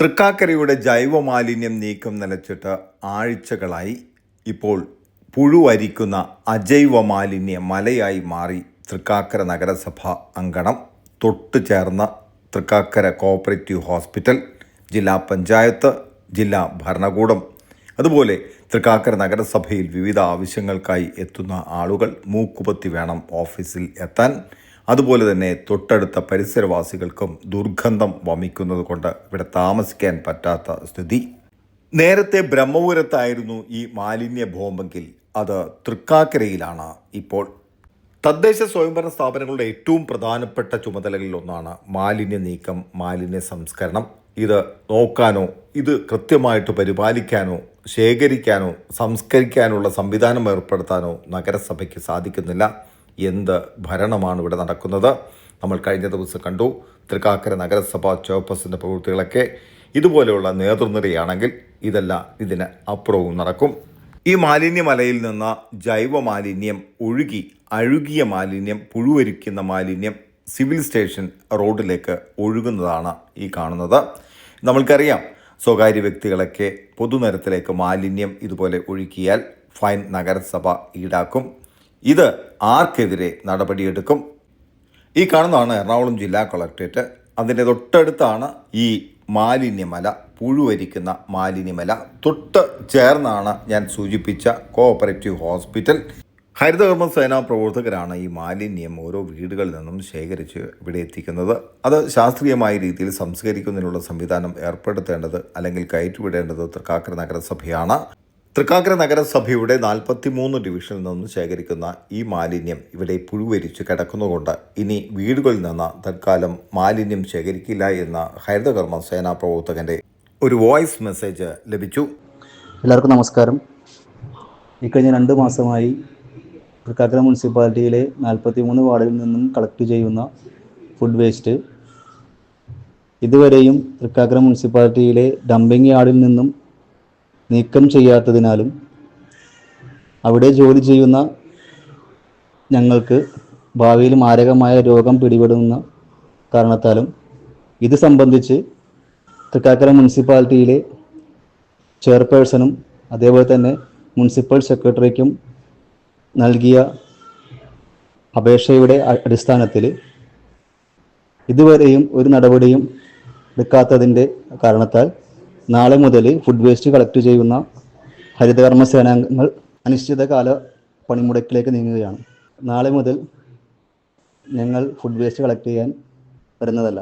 തൃക്കാക്കരയുടെ ജൈവമാലിന്യം നീക്കം നിലച്ചിട്ട് ആഴ്ചകളായി ഇപ്പോൾ പുഴുവരിക്കുന്ന അജൈവ മാലിന്യ മലയായി മാറി തൃക്കാക്കര നഗരസഭ അങ്കണം. തൊട്ടു ചേർന്ന തൃക്കാക്കര കോപ്പറേറ്റീവ് ഹോസ്പിറ്റൽ ജില്ലാ പഞ്ചായത്ത് ജില്ലാ ഭരണകൂടം. അതുപോലെ തൃക്കാക്കര നഗരസഭയിൽ വിവിധ ആവശ്യങ്ങൾക്കായി എത്തുന്ന ആളുകൾ മൂക്കുപത്തി വേണം ഓഫീസിൽ എത്താൻ. അതുപോലെ തന്നെ തൊട്ടടുത്ത പരിസരവാസികൾക്കും ദുർഗന്ധം വമിക്കുന്നത് കൊണ്ട് ഇവിടെ താമസിക്കാൻ പറ്റാത്ത സ്ഥിതി. നേരത്തെ ബ്രഹ്മപുരത്തായിരുന്നു ഈ മാലിന്യ ബോംബെങ്കിൽ അത് തൃക്കാക്കരയിലാണ് ഇപ്പോൾ. തദ്ദേശ സ്വയംഭരണ സ്ഥാപനങ്ങളുടെ ഏറ്റവും പ്രധാനപ്പെട്ട ചുമതലകളിൽ ഒന്നാണ് മാലിന്യ നീക്കം മാലിന്യ സംസ്കരണം. ഇത് നോക്കാനോ ഇത് കൃത്യമായിട്ട് പരിപാലിക്കാനോ ശേഖരിക്കാനോ സംസ്കരിക്കാനുള്ള സംവിധാനം ഏർപ്പെടുത്താനോ നഗരസഭയ്ക്ക് സാധിക്കുന്നില്ല. എന്ത് ഭരണമാണ് ഇവിടെ നടക്കുന്നത്? നമ്മൾ കഴിഞ്ഞ ദിവസം കണ്ടു തൃക്കാക്കര നഗരസഭ ചെയർപേഴ്സന്റെ പ്രവൃത്തികളൊക്കെ ഇതുപോലെയുള്ള നേതൃനിരയാണെങ്കിൽ ഇതെല്ലാം ഇതിന് അപ്പുറവും നടക്കും. ഈ മാലിന്യമലയിൽ നിന്ന് ജൈവ മാലിന്യം ഒഴുകി അഴുകിയ മാലിന്യം പുഴുവരിക്കുന്ന മാലിന്യം സിവിൽ സ്റ്റേഷൻ റോഡിലേക്ക് ഒഴുകുന്നതാണ് ഈ കാണുന്നത്. നമ്മൾക്കറിയാം സ്വകാര്യ വ്യക്തികളൊക്കെ പൊതുനിരത്തിലേക്ക് മാലിന്യം ഇതുപോലെ ഒഴുക്കിയാൽ ഫൈൻ നഗരസഭ ഈടാക്കും. ഇത് ആർക്കെതിരെ നടപടിയെടുക്കും? ഈ കാണുന്നതാണ് എറണാകുളം ജില്ലാ കളക്ട്രേറ്റ് അതിന്റെ തൊട്ടടുത്താണ് ഈ മാലിന്യമല പുഴുവരിക്കുന്ന മാലിന്യമല. തൊട്ട് ചേർന്നാണ് ഞാൻ സൂചിപ്പിച്ച കോഓപ്പറേറ്റീവ് ഹോസ്പിറ്റൽ. ഹരിതകർമ്മ സേനാ പ്രവർത്തകരാണ് ഈ മാലിന്യം ഓരോ വീടുകളിൽ നിന്നും ശേഖരിച്ച് ഇവിടെ എത്തിക്കുന്നത്. അത് ശാസ്ത്രീയമായ രീതിയിൽ സംസ്കരിക്കുന്നതിനുള്ള സംവിധാനം ഏർപ്പെടുത്തേണ്ടത് അല്ലെങ്കിൽ കയറ്റിവിടേണ്ടത് തൃക്കാക്കര നഗരസഭയാണ്. തൃക്കാക്കര നഗരസഭയുടെ നാൽപ്പത്തിമൂന്ന് ഡിവിഷനിൽ നിന്ന് ശേഖരിക്കുന്ന ഈ മാലിന്യം ഇവിടെ പുഴുവരിച്ച് കിടക്കുന്നതുകൊണ്ട് ഇനി വീടുകളിൽ നിന്ന് തൽക്കാലം മാലിന്യം ശേഖരിക്കില്ല എന്ന ഹരിതകർമ്മ സേനാ പ്രവർത്തകന്റെ ഒരു വോയിസ് മെസ്സേജ് ലഭിച്ചു. എല്ലാവർക്കും നമസ്കാരം. ഇക്കഴിഞ്ഞ രണ്ട് മാസമായി തൃക്കാക്കര മുനിസിപ്പാലിറ്റിയിലെ നാൽപ്പത്തി മൂന്ന് വാർഡിൽ നിന്നും കളക്ട് ചെയ്യുന്ന ഫുഡ് വേസ്റ്റ് ഇതുവരെയും തൃക്കാക്കര മുനിസിപ്പാലിറ്റിയിലെ ഡംപിംഗ് യാർഡിൽ നിന്നും നീക്കം ചെയ്യാത്തതിനാലും അവിടെ ജോലി ചെയ്യുന്ന ഞങ്ങൾക്ക് ഭാവിയിൽ മാരകമായ രോഗം പിടിപെടുന്ന കാരണത്താലും ഇത് സംബന്ധിച്ച് തൃക്കാക്കര മുനിസിപ്പാലിറ്റിയിലെ ചെയർപേഴ്സണും അതേപോലെ തന്നെ മുനിസിപ്പൽ സെക്രട്ടറിക്കും നൽകിയ അപേക്ഷയുടെ അടിസ്ഥാനത്തിൽ ഇതുവരെയും ഒരു നടപടിയും എടുക്കാത്തതിന്റെ കാരണത്താൽ നാളെ മുതൽ ഫുഡ് വേസ്റ്റ് കളക്ട് ചെയ്യുന്ന ഹരിതകർമ്മ സേനാംഗങ്ങൾ അനിശ്ചിതകാല പണിമുടക്കിലേക്ക് നീങ്ങുകയാണ്. നാളെ മുതൽ ഞങ്ങൾ ഫുഡ് വേസ്റ്റ് കളക്ട് ചെയ്യാൻ വരുന്നതല്ല.